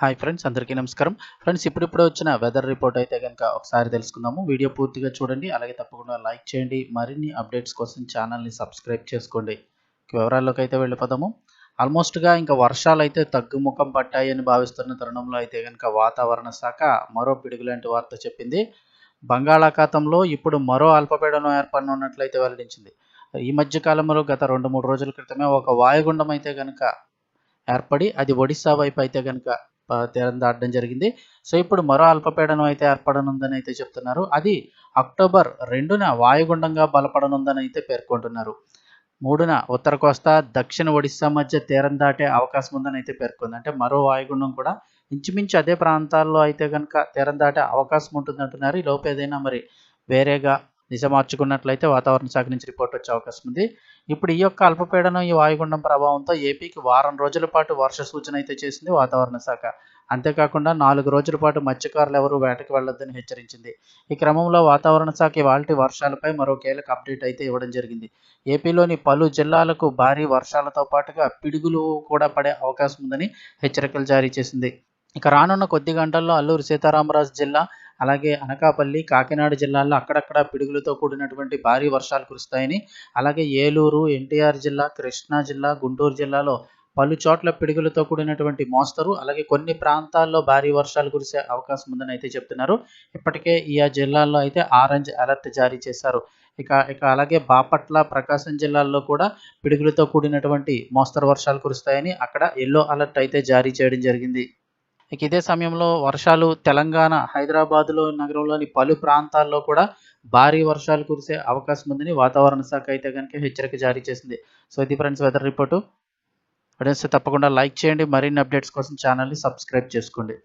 Hi friends అందరికీ నమస్కారం. Friends ఇప్పుడిప్పుడు వచ్చిన వెదర్ రిపోర్ట్ అయితే కనుక ఒకసారి తెలుసుకుందాము. వీడియో పూర్తిగా చూడండి అలాగే తప్పకుండా లైక్ చేయండి. మరిన్ని అప్డేట్స్ కోసం ఛానల్ని సబ్స్క్రైబ్ చేసుకోండి. వివరాల్లోకి అయితే వెళ్ళిపోదాము. ఆల్మోస్ట్గా ఇంకా వర్షాలు అయితే తగ్గుముఖం పట్టాయి అని భావిస్తున్న తరుణంలో అయితే కనుక వాతావరణ శాఖ మరో పిడుగులాంటి వార్త చెప్పింది. బంగాళాఖాతంలో ఇప్పుడు మరో అల్పపీడనం ఏర్పడనున్నట్లయితే వెల్లడించింది. ఈ మధ్య కాలంలో గత రెండు మూడు రోజుల క్రితమే ఒక వాయుగుండం అయితే కనుక ఏర్పడి అది ఒడిశా వైపు అయితే కనుక తీరం దాటడం జరిగింది. సో ఇప్పుడు మరో అల్పపీడనం అయితే ఏర్పడనుందని అయితే చెప్తున్నారు. అది అక్టోబర్ రెండున వాయుగుండంగా బలపడనుందని అయితే పేర్కొంటున్నారు. మూడున ఉత్తర కోస్తా దక్షిణ ఒడిస్సా మధ్య తీరం దాటే అవకాశం ఉందని అయితే పేర్కొంది. అంటే మరో వాయుగుండం కూడా ఇంచుమించు అదే ప్రాంతాల్లో అయితే కనుక తీరం దాటే అవకాశం ఉంటుంది అంటున్నారు ఈ లోపు ఏదైనా మరి వేరేగా నిజమార్చుకున్నట్లయితే వాతావరణ శాఖ నుంచి రిపోర్ట్ వచ్చే అవకాశం ఉంది. ఇప్పుడు ఈ యొక్క అల్పపీడనం ఈ వాయుగుండం ప్రభావంతో ఏపీకి వారం రోజుల పాటు వర్ష సూచన అయితే చేసింది వాతావరణ శాఖ. అంతేకాకుండా నాలుగు రోజుల పాటు మత్స్యకారులు ఎవరు వేటకు వెళ్ళొద్దని హెచ్చరించింది. ఈ క్రమంలో వాతావరణ శాఖ ఇవాళ వర్షాలపై మరో కీలక అప్డేట్ అయితే ఇవ్వడం జరిగింది. ఏపీలోని పలు జిల్లాలకు భారీ వర్షాలతో పాటుగా పిడుగులు కూడా పడే అవకాశం ఉందని హెచ్చరికలు జారీ చేసింది. ఇక రానున్న కొద్ది గంటల్లో అల్లూరు సీతారామరాజు జిల్లా అలాగే అనకాపల్లి కాకినాడ జిల్లాల్లో అక్కడక్కడ పిడుగులతో కూడినటువంటి భారీ వర్షాలు కురుస్తాయని అలాగే ఏలూరు ఎన్టీఆర్ జిల్లా కృష్ణా జిల్లా గుంటూరు జిల్లాలో పలు చోట్ల పిడుగులతో కూడినటువంటి మోస్తరు అలాగే కొన్ని ప్రాంతాల్లో భారీ వర్షాలు కురిసే అవకాశం ఉందని అయితే చెప్తున్నారు. ఇప్పటికే ఈ జిల్లాల్లో అయితే ఆరెంజ్ అలర్ట్ జారీ చేశారు. ఇక ఇక అలాగే బాపట్ల ప్రకాశం జిల్లాల్లో కూడా పిడుగులతో కూడినటువంటి మోస్తరు వర్షాలు కురుస్తాయని అక్కడ ఎల్లో అలర్ట్ అయితే జారీ చేయడం జరిగింది. ఇక ఇదే సమయంలో వర్షాలు తెలంగాణ హైదరాబాద్లో నగరంలోని పలు ప్రాంతాల్లో కూడా భారీ వర్షాలు కురిసే అవకాశం ఉందని వాతావరణ శాఖ అయితే కనుక హెచ్చరిక జారీ చేసింది. సో ఇది ఫ్రెండ్స్ వెదర్ రిపోర్టు. తప్పకుండా లైక్ చేయండి. మరిన్ని అప్డేట్స్ కోసం ఛానల్ని సబ్స్క్రైబ్ చేసుకోండి.